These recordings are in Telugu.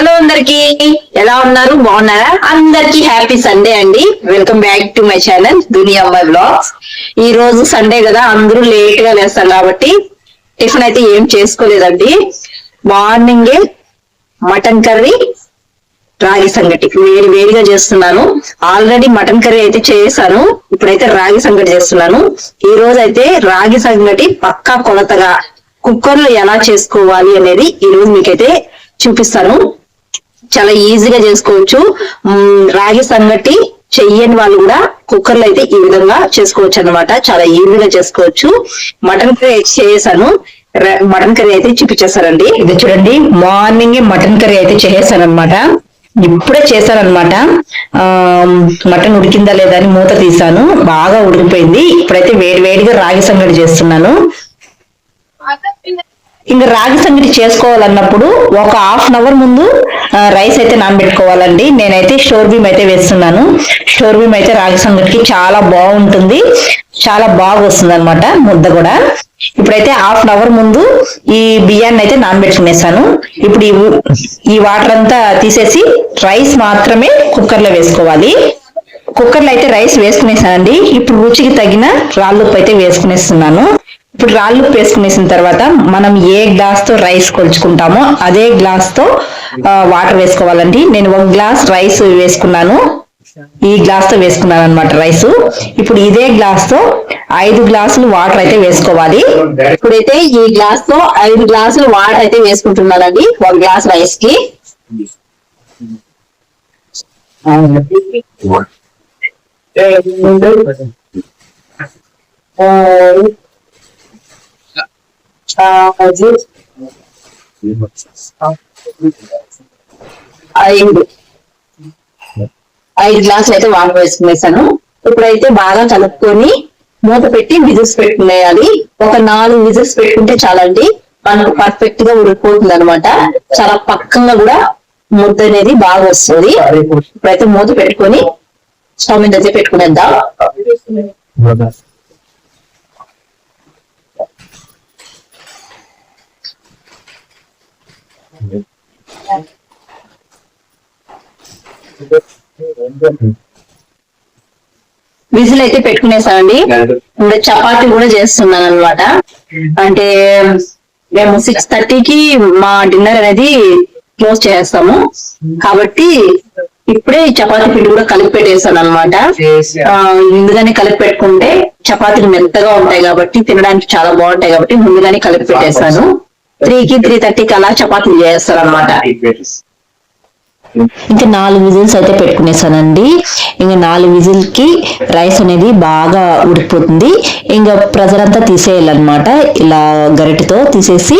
హలో అందరికి. ఎలా ఉన్నారు? బాగున్నారా? అందరికి హ్యాపీ సండే అండి. Welcome back to my channel దునియా అమ్మాయి బ్లాగ్స్ ఈ రోజు సండే కదా అందరూ లేట్గా లేస్తారు కాబట్టి టిఫిన్ అయితే ఏం చేసుకోలేదండి. మార్నింగే మటన్ కర్రీ రాగి సంగటి. వేడి వేడిగా చేస్తున్నాను. ఆల్రెడీ మటన్ కర్రీ అయితే చేశాను. ఇప్పుడైతే రాగి సంగటి చేస్తున్నాను. ఈ రోజు అయితే రాగి సంగటి పక్కా కొలతగా కుక్కర్లో ఎలా చేసుకోవాలి అనేది ఈ రోజు మీకైతే చూపిస్తాను. చాలా ఈజీగా చేసుకోవచ్చు. రాగి సంగటి చెయ్యని వాళ్ళు కూడా కుక్కర్లో అయితే ఈ విధంగా చేసుకోవచ్చు అన్నమాట. చాలా ఈజీగా చేసుకోవచ్చు. మటన్ కర్రీ ర- మటన్ కర్రీ అయితే చూపించేస్తానండి. ఇది చూడండి మార్నింగ్ మటన్ కర్రీ అయితే చేసేసాను అనమాట ఇప్పుడే చేశానమాట మటన్ ఉడికిందా లేదా అని మూత తీసాను బాగా ఉడికిపోయింది. ఇప్పుడైతే వేడి వేడిగా రాగి సంగటి చేస్తున్నాను. ఇంకా రాగి సంగటి చేసుకోవాలన్నప్పుడు ఒక హాఫ్ అన్ అవర్ ముందు రైస్ అయితే నానబెట్టుకోవాలండి. నేనైతే షోర్ బీమ్ అయితే వేస్తున్నాను. షోర్ బీమ్ అయితే రాగి సంగటికి చాలా బాగుంటుంది. చాలా బాగా వస్తుంది అనమాట ముద్ద కూడా. ఇప్పుడైతే హాఫ్ అన్ అవర్ ముందు ఈ బియ్యాన్ని అయితే నానబెట్టుకునేసాను. ఇప్పుడు ఈ ఈ వాటర్ అంతా తీసేసి రైస్ మాత్రమే కుక్కర్లో వేసుకోవాలి. కుక్కర్లో అయితే రైస్ వేసుకునేసానండి. ఇప్పుడు రుచికి తగిన రాళ్ళుప్పు అయితే వేసుకునేస్తున్నాను. ఇప్పుడు రాళ్ళు ఉప్పు వేసుకునేసిన తర్వాత మనం ఏ గ్లాస్తో రైస్ కొలుచుకుంటామో అదే గ్లాస్తో ఆ, వాటర్ వేసుకోవాలండి. నేను ఒక గ్లాస్ రైస్ వేసుకున్నాను. ఈ గ్లాస్తో వేసుకున్నాను అనమాట రైస్ ఇప్పుడు ఇదే గ్లాస్తో ఐదు గ్లాసులు వాటర్ అయితే వేసుకోవాలి. ఇప్పుడైతే ఈ గ్లాస్తో ఐదు గ్లాసులు వాటర్ అయితే వేసుకుంటున్నానండి ఒక గ్లాస్ రైస్కి. ఐదు. ఐదు గ్లాసులు అయితే వాటర్ వేసుకునేసాను. ఇప్పుడైతే బాగా కలుపుకొని మూత పెట్టి విజిల్స్ పెట్టుకునేయాలి. ఒక నాలుగు విజిల్స్ పెట్టుకుంటే చాలండి. మనకు పర్ఫెక్ట్గా ఉడికిపోతుంది అనమాట చాలా పక్కంగా కూడా ముద్ద అనేది బాగా వస్తుంది. ఇప్పుడైతే మూత పెట్టుకొని స్టవ్ మీద అయితే పెట్టుకునేద్దాం. విజిల్ అయితే పెట్టుకునేసానండి ఇప్పుడు చపాతీ కూడా చేస్తున్నాను అనమాట అంటే మేము సిక్స్ థర్టీకి మా డిన్నర్ అనేది క్లోజ్ చేస్తాము కాబట్టి ఇప్పుడే చపాతీ పిండి కూడా కలిపి పెట్టేసాను అనమాట ముందుగానే కలిపి పెట్టుకుంటే చపాతీలు మెత్తగా ఉంటాయి కాబట్టి తినడానికి చాలా బాగుంటాయి కాబట్టి ముందుగానే కలిపి పెట్టేసాను. త్రీకి త్రీ థర్టీకి అలా చపాతీలు చేస్తాను అనమాట ఇంకా నాలుగు విజిల్స్ అయితే పెట్టుకునేసానండి. ఇంకా నాలుగు విజిల్కి రైస్ అనేది బాగా ఉడికిపోతుంది ఇంకా ప్రెజర్ అంతా తీసేయాలన్నమాట. ఇలా గరిటతో తీసేసి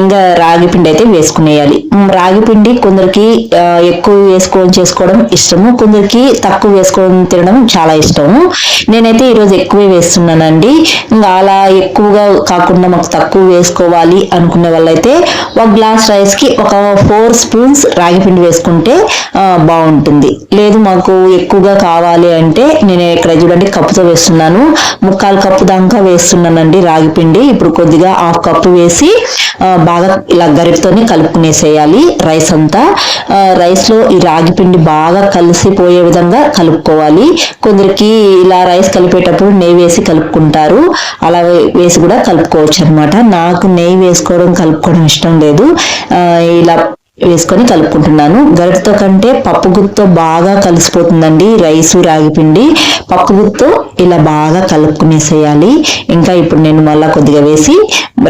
ఇంకా రాగి పిండి అయితే వేసుకునేయాలి. రాగి పిండి కొందరికి ఎక్కువ వేసుకొని చేసుకోవడం ఇష్టము. కొందరికి తక్కువ వేసుకొని తినడం చాలా ఇష్టము. నేనైతే ఈరోజు ఎక్కువే వేస్తున్నానండి. ఇంకా అలా ఎక్కువగా కాకుండా మాకు తక్కువ వేసుకోవాలి అనుకునే వాళ్ళైతే ఒక గ్లాస్ రైస్కి ఒక ఫోర్ స్పూన్స్ రాగి పిండి వేసుకుంటే బాగుంటుంది. లేదు మాకు ఎక్కువగా కావాలి అంటే నేను ఇక్కడ చూడండి కప్పుతో వేస్తున్నాను. ముక్కాలు కప్పు దాకా వేస్తున్నానండి రాగి పిండి. ఇప్పుడు కొద్దిగా హాఫ్ కప్పు వేసి బాగా ఇలా గరిటతోని కలుపుకునేసేయాలి రైస్ అంతా. రైస్లో ఈ రాగి పిండి బాగా కలిసిపోయే విధంగా కలుపుకోవాలి. కొందరికి ఇలా రైస్ కలిపేటప్పుడు నెయ్యి వేసి కలుపుకుంటారు. అలా వేసి కూడా కలుపుకోవచ్చు అనమాట నాకు నెయ్యి వేసుకోవడం కలుపుకోవడం ఇష్టం లేదు. ఇలా వేసుకొని కలుపుకుంటున్నాను. గరిటతో కంటే పప్పు గుత్తో బాగా కలిసిపోతుందండి రైసు రాగిపిండి పప్పు గుత్తో ఇలా బాగా కలుపుకునేసేయాలి. ఇంకా ఇప్పుడు నేను మళ్ళా కొద్దిగా వేసి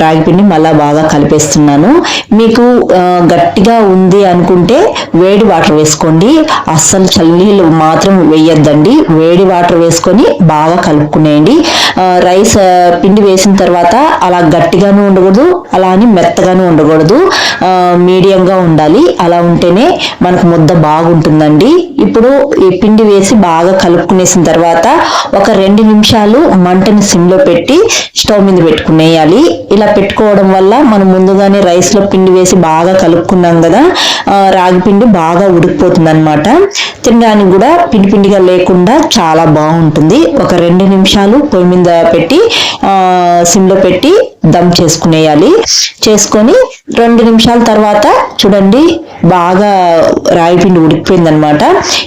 రాగి పిండి మళ్ళా బాగా కలిపేస్తున్నాను. మీకు గట్టిగా ఉంది అనుకుంటే వేడి వాటర్ వేసుకోండి. అస్సలు చల్లీలు మాత్రం వేయొద్దండి. వేడి వాటర్ వేసుకొని బాగా కలుపుకునేయండి. రైస్ పిండి వేసిన తర్వాత అలా గట్టిగాను ఉండకూడదు అలా అని మెత్తగాను ఉండకూడదు. మీడియంగా మీడియంగా ఉండాలి. అలా ఉంటేనే మనకు ముద్ద బాగుంటుందండి. ఇప్పుడు ఈ పిండి వేసి బాగా కలుపుకునేసిన తర్వాత ఒక రెండు నిమిషాలు మంటను సిమ్లో పెట్టి స్టవ్ మీద పెట్టుకునేయాలి. ఇలా పెట్టుకోవడం వల్ల మనం ముందుగానే రైస్లో పిండి వేసి బాగా కలుపుకున్నాం కదా రాగి పిండి బాగా ఉడికిపోతుంది అనమాట తినడానికి కూడా పిండి పిండిగా లేకుండా చాలా బాగుంటుంది. ఒక రెండు నిమిషాలు పొయ్యి మీద పెట్టి సిమ్లో పెట్టి దమ్ చేసుకునేయాలి. చేసుకొని రెండు నిమిషాల తర్వాత చూడండి బాగా రాయి పిండి ఉడికిపోయింది అనమాట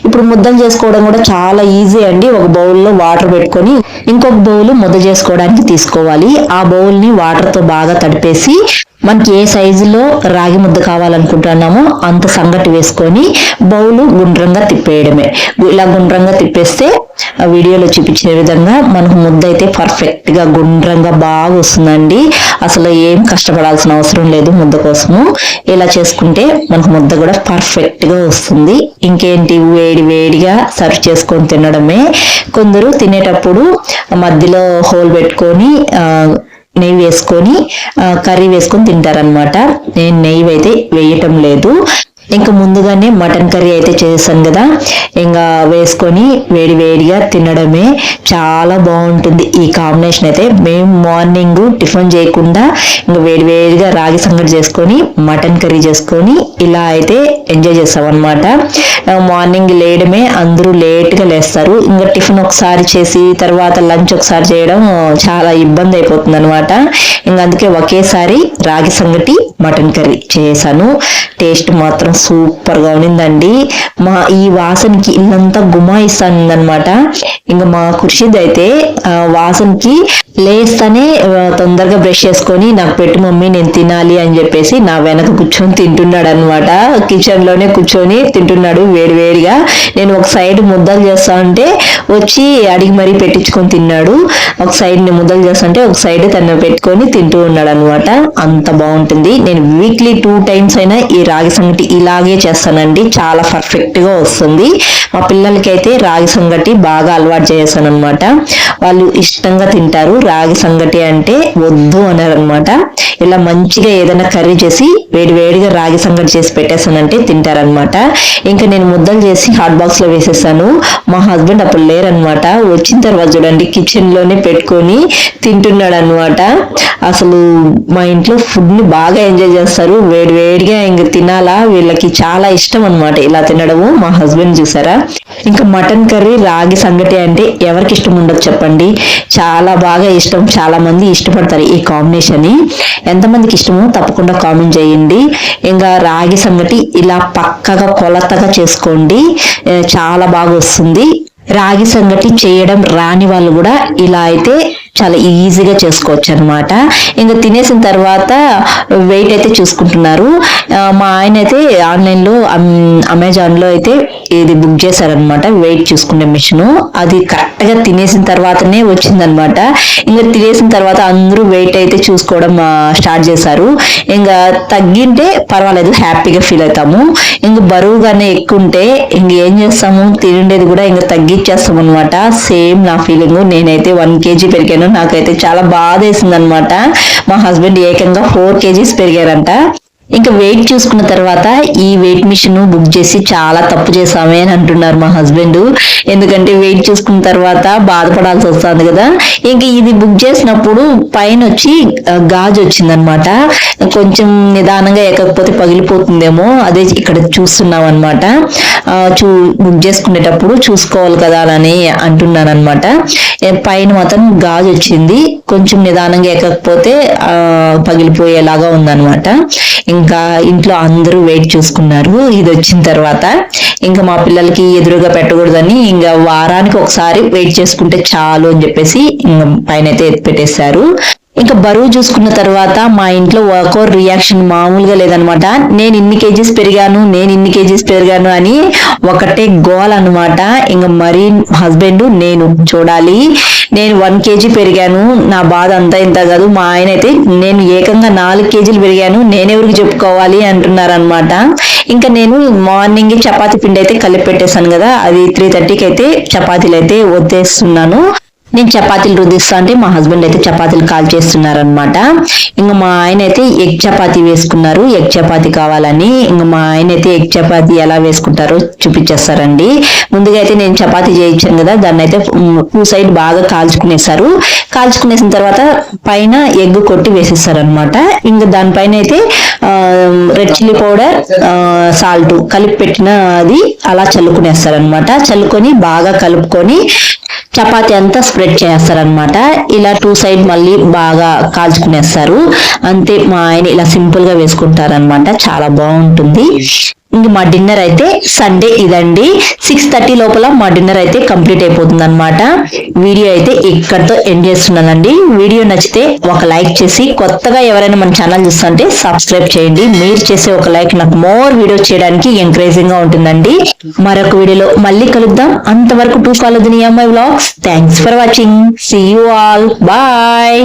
ఇప్పుడు ముద్దం చేసుకోవడం కూడా చాలా ఈజీ అండి. ఒక బౌల్లో వాటర్ పెట్టుకొని ఇంకొక బౌల్ ముద్ద చేసుకోవడానికి తీసుకోవాలి. ఆ బౌల్ని వాటర్తో బాగా తడిపేసి మనకి ఏ సైజులో రాగి ముద్ద కావాలనుకుంటున్నామో అంత సంగటి వేసుకొని బౌలు గుండ్రంగా తిప్పేయడమే. ఇలా గుండ్రంగా తిప్పేస్తే ఆ వీడియోలో చూపించిన విధంగా మనకు ముద్ద అయితే పర్ఫెక్ట్గా గుండ్రంగా బాగా వస్తుందండి. అసలు ఏం కష్టపడాల్సిన అవసరం లేదు ముద్ద కోసము. ఇలా చేసుకుంటే మనకు ముద్ద కూడా పర్ఫెక్ట్గా వస్తుంది. ఇంకేంటి వేడి వేడిగా సర్వ్ చేసుకొని తినడమే. కొందరు తినేటప్పుడు మధ్యలో హోల్ పెట్టుకొని నెయ్యి వేసుకొని కర్రీ వేసుకొని తింటారనమాట నేను నెయ్యి అయితే వేయటం లేదు. ఇంకా ముందుగానే మటన్ కర్రీ అయితే చేస్తాను కదా. ఇంకా వేసుకొని వేడి వేడిగా తినడమే చాలా బాగుంటుంది. ఈ కాంబినేషన్ అయితే మేము మార్నింగ్ టిఫిన్ చేయకుండా ఇంకా వేడి వేడిగా రాగి సంగటి చేసుకొని మటన్ కర్రీ చేసుకొని ఇలా అయితే ఎంజాయ్ చేస్తామన్నమాట. అనమాట మార్నింగ్ లేయడమే అందరూ లేట్గా లేస్తారు. ఇంకా టిఫిన్ ఒకసారి చేసి తర్వాత లంచ్ ఒకసారి చేయడం చాలా ఇబ్బంది అయిపోతుంది అనమాట ఇంకా అందుకే ఒకేసారి రాగి సంగటి మటన్ కర్రీ చేశాను. టేస్ట్ మాత్రం సూపర్గా ఉన్నిందండి. మా ఈ వాసనకి ఇల్లంతా గుమాయిస్తాను అనమాట ఇంకా మా ఖుర్షిద్ అయితే ఆ, వాసనకి లేస్తానే తొందరగా బ్రష్ చేసుకొని నాకు పెట్టు మమ్మీ నేను తినాలి అని చెప్పేసి నా వెనక కూర్చొని తింటున్నాడు అనమాట కిచెన్లోనే కూర్చొని తింటున్నాడు వేడివేడిగా నేను ఒక సైడ్ ముద్దలు చేస్తా ఉంటే వచ్చి అడిగి మరీ పెట్టించుకొని తిన్నాడు. ఒక సైడ్ని ముద్దలు చేస్తుంటే ఒక సైడ్ తను పెట్టుకొని తింటూ ఉన్నాడు అనమాట అంత బాగుంటుంది. నేను వీక్లీ టూ టైమ్స్ అయినా ఈ రాగి సంగటి ఇలాగే చేస్తానండి. చాలా పర్ఫెక్ట్గా వస్తుంది. మా పిల్లలకైతే రాగి సంగటి బాగా అలవాటు చేశాను అనమాట వాళ్ళు ఇష్టంగా తింటారు. రాగి సంగటి అంటే వద్దు అన్నారనమాట ఇలా మంచిగా ఏదైనా కర్రీ చేసి వేడి వేడిగా రాగి సంగటి చేసి పెట్టేసానంటే తింటారనమాట ఇంకా నేను ముద్దలు చేసి హాట్ బాక్స్లో వేసేసాను. మా హస్బెండ్ అప్పుడు లేరనమాట వచ్చిన తర్వాత చూడండి కిచెన్లోనే పెట్టుకొని తింటున్నాడు అనమాట అసలు మా ఇంట్లో ఫుడ్ని బాగా ఎంజాయ్ చేస్తారు. వేడి వేడిగా ఇంక తినాలా? వీళ్ళకి చాలా ఇష్టం అనమాట ఇలా తినడము. మా హస్బెండ్ చూసారా? ఇంకా మటన్ కర్రీ రాగి సంగటి అంటే ఎవరికి ఇష్టం ఉండదు చెప్పండి. చాలా బాగా ఇష్టం. చాలా మంది ఇష్టపడతారు ఈ కాంబినేషన్ని. ఎంతమందికి ఇష్టమో తప్పకుండా కామెంట్ చేయండి. ఇంకా రాగి సంగటి ఇలా పక్కగా కొలతగా చేసుకోండి. చాలా బాగా వస్తుంది. రాగి సంగటి చేయడం రాని వాళ్ళు కూడా ఇలా అయితే చాలా ఈజీగా చేసుకోవచ్చు అనమాట ఇంకా తినేసిన తర్వాత వెయిట్ అయితే చూసుకుంటున్నారు. మా ఆయన అయితే ఆన్లైన్లో అమెజాన్లో అయితే ఇది బుక్ చేశారనమాట వెయిట్ చూసుకునే మిషన్ అది కరెక్ట్గా తినేసిన తర్వాతనే వచ్చిందనమాట ఇంకా తినేసిన తర్వాత అందరూ వెయిట్ అయితే చూసుకోవడం స్టార్ట్ చేశారు. ఇంకా తగ్గింటే పర్వాలేదు హ్యాపీగా ఫీల్ అవుతాము. ఇంక బరువుగానే ఎక్కువ ఉంటే ఇంక ఏం చేస్తాము? తినేది కూడా ఇంకా తగ్గించేస్తాం అనమాట సేమ్ నా ఫీలింగ్ నేనైతే వన్ కేజీ పెరిగాను నాకైతే చాలా బాధ వేసింది అనమాట మా హస్బెండ్ ఏకంగా ఫోర్ కేజీస్ పెరిగారంట. ఇంకా వెయిట్ చూసుకున్న తర్వాత ఈ వెయిట్ మిషన్ బుక్ చేసి చాలా తప్పు చేసామే అని అంటున్నారు మా హస్బెండ్. ఎందుకంటే వెయిట్ చూసుకున్న తర్వాత బాధపడాల్సి వస్తుంది కదా. ఇంకా ఇది బుక్ చేసినప్పుడు పైన వచ్చి గాజు వచ్చిందనమాట. కొంచెం నిదానంగా ఎక్కకపోతే పగిలిపోతుందేమో అదే ఇక్కడ చూస్తున్నాం అనమాట చూ బుక్ చేసుకునేటప్పుడు చూసుకోవాలి కదా అని అంటున్నాను అనమాట పైన మాత్రం గాజు వచ్చింది. కొంచెం నిదానంగా ఎక్కకపోతే ఆ, పగిలిపోయేలాగా ఉందన్నమాట. ఇంకా ఇంట్లో అందరూ వెయిట్ చూసుకున్నారు. ఇది వచ్చిన తర్వాత ఇంకా మా పిల్లలకి ఎదురుగా పెట్టకూడదని ఇంకా వారానికి ఒకసారి వెయిట్ చేసుకుంటే చాలు అని చెప్పేసి ఇంకా పైన అయితే ఎత్తి పెట్టేశారు ఇంకా బరువు చూసుకున్న తర్వాత మా ఇంట్లో ఒక్కో రియాక్షన్ మామూలుగా లేదనమాట. నేను ఇన్ని కేజీస్ పెరిగాను నేను ఇన్ని కేజీస్ పెరిగాను అని ఒకటే గోల్ అనమాట. ఇంకా మరి హస్బెండ్ నేను చూడాలి. నేను వన్ కేజీ పెరిగాను నా బాధ అంతా ఇంత కాదు. మా ఆయన అయితే నేను ఏకంగా నాలుగు కేజీలు పెరిగాను నేనెవరికి చెప్పుకోవాలి అంటున్నారనమాట. ఇంకా నేను మార్నింగ్ చపాతీ పిండి అయితే కలిపి పెట్టేశాను కదా అది త్రీ థర్టీకి అయితే చపాతీలు అయితే వద్దేస్తున్నాను. నేను చపాతీలు రుద్దిస్తా అంటే మా హస్బెండ్ అయితే చపాతీలు కాల్ చేస్తున్నారనమాట ఇంకా మా ఆయన అయితే ఎగ్ చపాతీ వేసుకున్నారు. ఎగ్ చపాతీ కావాలని ఇంకా మా ఆయన అయితే ఎగ్ చపాతీ ఎలా వేసుకుంటారో చూపించేస్తారండి. ముందుగా అయితే నేను చపాతీ చేయించాను కదా దాన్ని అయితే టూ సైడ్ బాగా కాల్చుకునేసారు కాల్చుకునేసిన తర్వాత పైన ఎగ్ కొట్టి వేసేస్తారనమాట ఇంకా దానిపైన అయితే రెడ్ చిల్లీ పౌడర్ సాల్ట్ కలిపి పెట్టిన అది అలా చల్లుకునేస్తారనమాట చల్లుకొని బాగా కలుపుకొని చపాతి అంతా స్ప్రెడ్ చేస్తారనమాట ఇలా టూ సైడ్ మళ్ళీ బాగా కాల్చుకునేస్తారు. అంతే మా ఆయన ఇలా సింపుల్గా వేసుకుంటారనమాట చాలా బాగుంటుంది. ఇంక మా డిన్నర్ అయితే సండే ఇదండి. సిక్స్ థర్టీ లోపల మా డిన్నర్ అయితే కంప్లీట్ అయిపోతుంది అనమాట వీడియో అయితే ఇక్కడతో ఎండ్ చేస్తున్నానండి. వీడియో నచ్చితే ఒక లైక్ చేసి కొత్తగా ఎవరైనా మన ఛానల్ చూస్తుంటే సబ్స్క్రైబ్ చేయండి. మీరు చేసే ఒక లైక్ నాకు మోర్ వీడియో చేయడానికి ఎంకరేజింగ్గా ఉంటుందండి. మరొక వీడియోలో మళ్ళీ కలుద్దాం. అంతవరకు టూ కాలు నీ అమ్మాయి vlogs. Thanks for watching see you all bye